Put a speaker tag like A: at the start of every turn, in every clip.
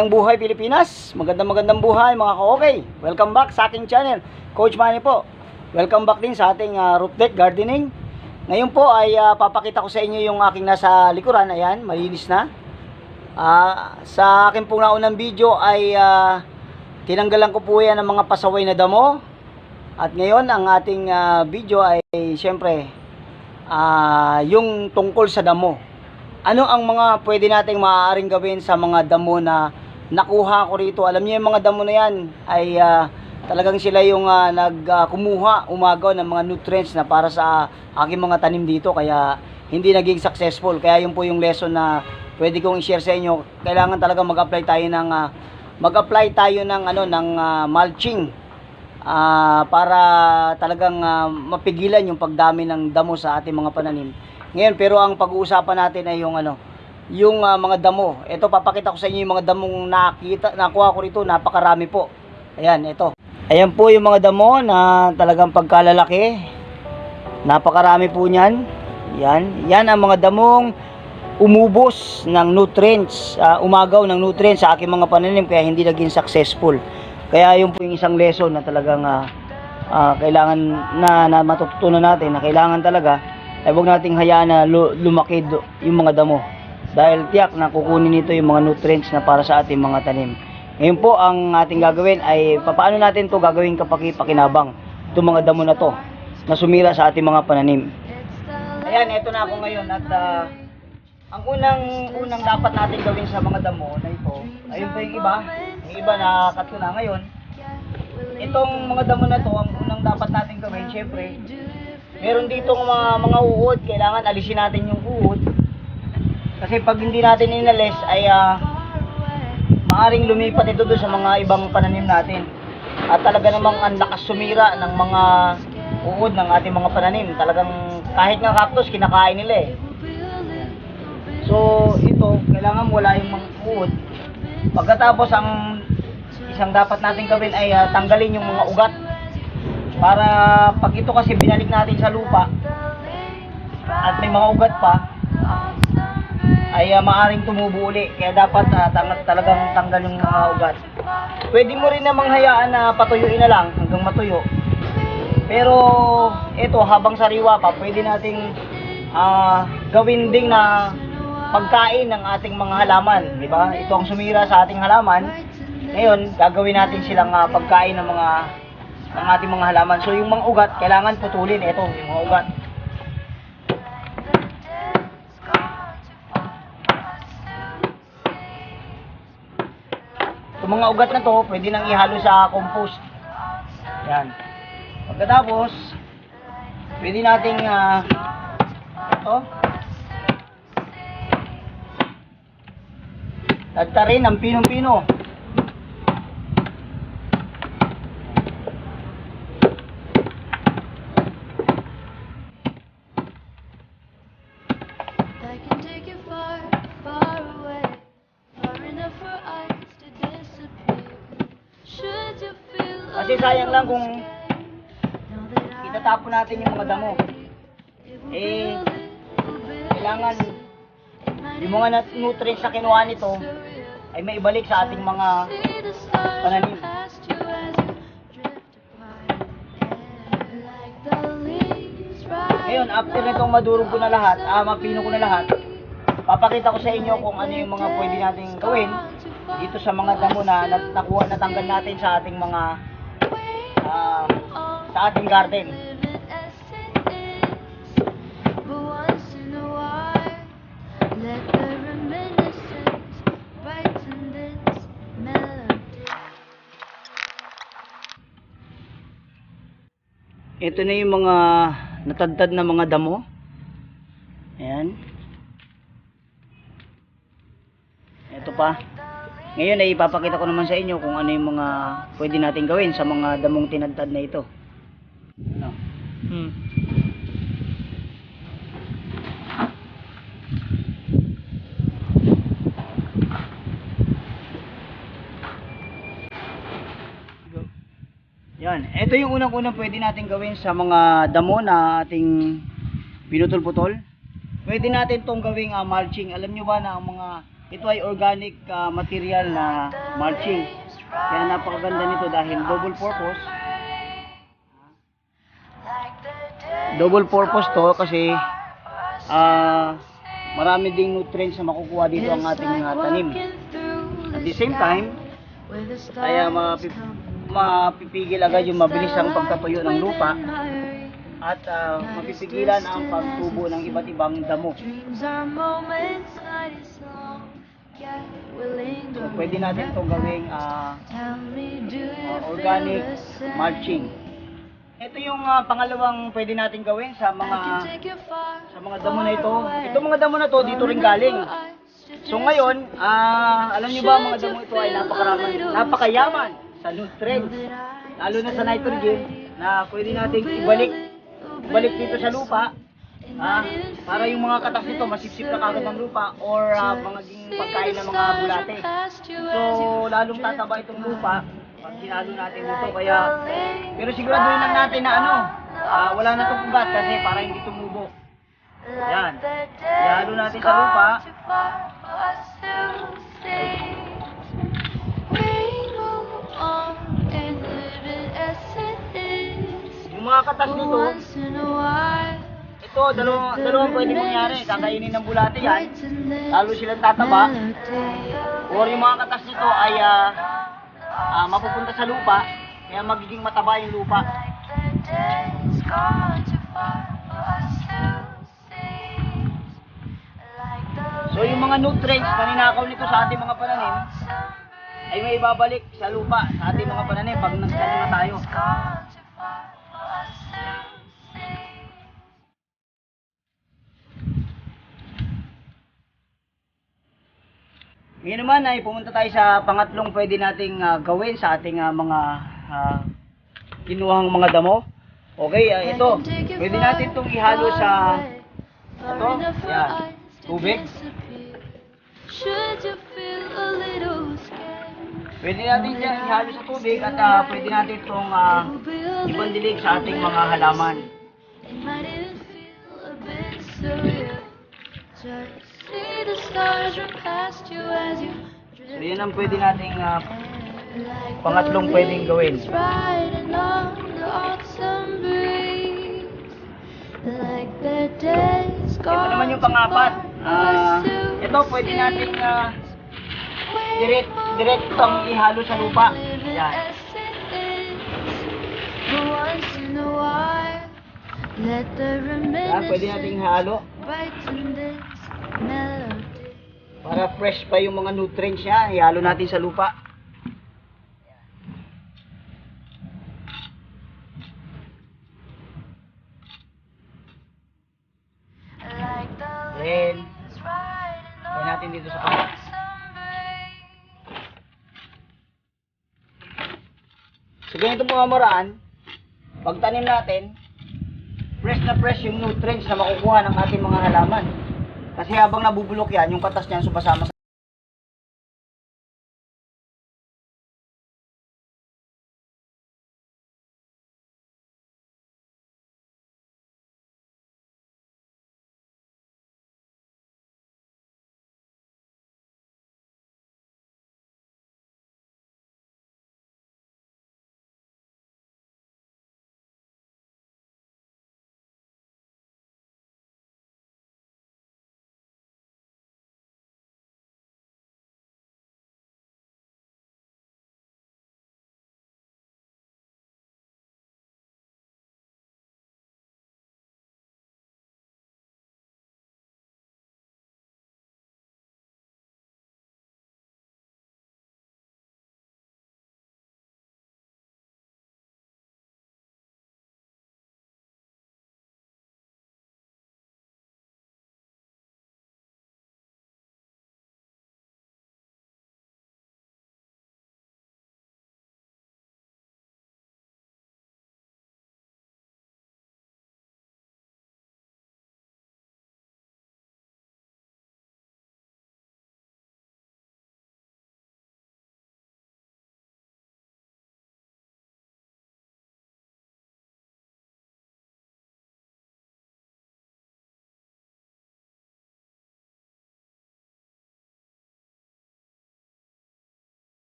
A: Magandang buhay Pilipinas. Magandang magandang buhay mga ka-okay. Welcome back sa aking channel. Coach Manny po. Welcome back din sa ating ah, roof deck gardening. Ngayon po ay ah, papakita ko sa inyo yung aking nasa likuran. Ayan, malinis na. Ah, sa aking pong naunang video ay ah, tinanggalan ko po yan ng mga pasaway na damo. At ngayon ang ating ah, video ay syempre ah, yung tungkol sa damo ano ang mga pwede nating maaaring gawin sa mga damo na nakuha ko rito. Alam niyo yung mga damo na yan ay ah, talagang sila yung ah, nagkumuha, umagaw ng mga nutrients na para sa aking mga tanim dito kaya hindi naging successful. Kaya yun po yung lesson na pwede kong i-share sa inyo. Kailangan talaga mag-apply tayo ng ah, mag-apply tayo ng ano ng ah, mulching ah, para talagang ah, mapigilan yung pagdami ng damo sa ating mga pananim. Ngayon, pero ang pag-uusapan natin ay yung ano, yung ah, mga damo. Ito papakita ko sa inyo yung mga damong nakita, nakuha ko rito, napakarami po. Ayan, ito. Ayan po yung mga damo na talagang pagkalalaki. Napakarami po niyan. Yan, yan ang mga damong umubos ng nutrients, ah, umagaw ng nutrients sa aking mga pananim kaya hindi naging successful. Kaya yun po yung isang lesson na talagang ah, ah, kailangan na, na matututunan natin na kailangan talaga ay huwag nating hayaan na lu- lumaki yung mga damo. Dahil tiyak na kukunin nito yung mga nutrients na para sa ating mga tanim. Ngayon po ang ating gagawin ay papaano natin to gagawin kapag pakinabang itong mga damo na to na sumira sa ating mga pananim. Ayan, eto na ako ngayon at ah, ang unang unang dapat natin gawin sa mga damo na ito, ayun pa yung iba, yung iba na katlo na ngayon. Itong mga damo na to, ang unang dapat natin gawin, syempre, meron dito mga mga uod, kailangan alisin natin yung uod. Kasi pag hindi natin inalis ay ah, maaring lumipat ito doon sa mga ibang pananim natin. At talaga namang ang lakas sumira ng mga uod ng ating mga pananim. Talagang kahit nga cactus, kinakain nila eh. So, ito, kailangan wala yung mga uod. Pagkatapos, ang isang dapat natin gawin ay ah, tanggalin yung mga ugat. Para pag ito kasi binalik natin sa lupa, at may mga ugat pa, ay ah, maaring tumubo. Kaya dapat ah, tang- talagang tanggal yung mga ugat. Pwede mo rin namang hayaan na patuyuin na lang hanggang matuyo. Pero ito habang sariwa pa, pwede nating ah, gawin ding na pagkain ng ating mga halaman, di ba? Ito ang sumira sa ating halaman. Ngayon, gagawin natin silang ah, pagkain ng mga ng ating mga halaman. So yung mga ugat, kailangan putulin. Ito, yung mga ugat. Itong mga ugat na to, pwede nang ihalo sa compost. Yan. Pagkatapos, pwede nating ah, ito, tagtarin ng pinong-pino.
B: I
A: lang kung itatapon natin yung mga damo. Eh, kailangan yung mga nutrients na kinuha nito ay may ibalik sa ating mga pananim. Ngayon, after nitong madurog ko na lahat, ah, mapino ko na lahat, papakita ko sa inyo kung ano yung mga pwede nating gawin dito sa mga damo na nakuha, natanggal natin sa ating mga ah, sa ating garden. Ito na yung mga natadtad na mga damo. Ayan. Ito pa. Ngayon ay ipapakita ko naman sa inyo kung ano yung mga pwede natin gawin sa mga damong tinadtad na ito. Ano? Hmm. Yan. Ito yung unang-unang pwede natin gawin sa mga damo na ating pinutol-putol. Pwede natin tong gawing ah, mulching. Alam nyo ba na ang mga ito ay organic ah, material na mulching. Kaya napakaganda nito dahil double purpose. Double purpose to kasi ah marami ding nutrients na makukuha dito ang ating ah, tanim. At the same time, kaya mapip mapipigil agad yung mabilis ang pagtatuyo ng lupa at ah, mapipigilan ang pagtubo ng iba't ibang damo. So, pwede natin itong gawing
B: feel
A: organic mulching. Ito yung ah, pangalawang pwede natin gawin sa mga sa mga damo na ito. Itong mga damo na to dito rin galing. So ngayon, ah, alam niyo ba mga damo ito ay napakaraman, napakayaman sa nutrients, lalo na sa nitrogen na pwede nating ibalik ibalik dito sa lupa ah, para yung mga katas nito masipsip na kagad ng lupa or ah, maging pagkain ng mga bulate. So, lalong tataba itong lupa pag hinalo natin dito. Kaya, pero siguraduhin lang natin na ano, ah, wala na itong ugat kasi para hindi tumubo. Yan. Ihalo natin sa lupa. Yung mga katas nito, ito, dalawang, dalawang pwede mangyari. Kakainin ng bulate yan, lalo silang tataba. Or yung mga katas nito ay ah, ah, mapupunta sa lupa, kaya magiging mataba yung lupa. So yung mga nutrients na ninakaw nito sa ating mga pananim, ay may ibabalik sa lupa, sa ating mga pananim pag nagtanim na tayo. Ngayon naman ay pumunta tayo sa pangatlong pwede nating ah, gawin sa ating ah, mga ah, kinuhang mga damo. Okay, ah, ito. Pwede natin itong ihalo sa ito, yan, tubig. Pwede natin yan ihalo sa tubig at ah, pwede natin itong
B: little
A: ibandilig sa ating mga halaman.
B: Just
A: So yan ang pwede nating
B: like
A: pangatlong pwedeng gawin. Ito naman yung pangapat. Ah, ito pwede nating ah, direct, direct itong ihalo sa lupa. Yan. Yan, pwede nating
B: reminiscence melody.
A: para fresh pa yung mga nutrients niya. Ihalo natin sa lupa. Then,
B: on
A: natin dito sa kapat. So ganito mga maraan, pag tanim natin, fresh na fresh yung nutrients na makukuha ng ating mga halaman. Kasi habang nabubulok yan, yung katas niyan sumasama sa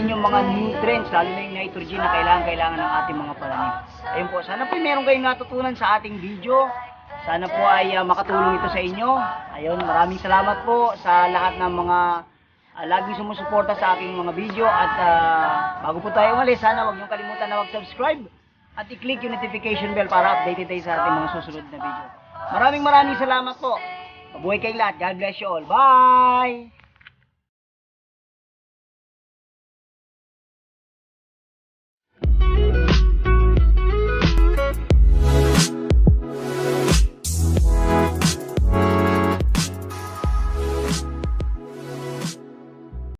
A: natin yung mga nutrients, lalo na yung nitrogen na kailangan-kailangan ng ating mga pananim. Ayun po, sana po meron kayong natutunan sa ating video. Sana po ay ah, makatulong ito sa inyo. Ayun, maraming salamat po sa lahat ng mga uh, laging sumusuporta sa aking mga video. At ah, bago po tayo umalis, sana huwag niyong kalimutan na mag-subscribe at i-click yung notification bell para updated tayo sa ating mga susunod na video. Maraming maraming salamat po. Mabuhay kayong lahat. God bless you all. Bye!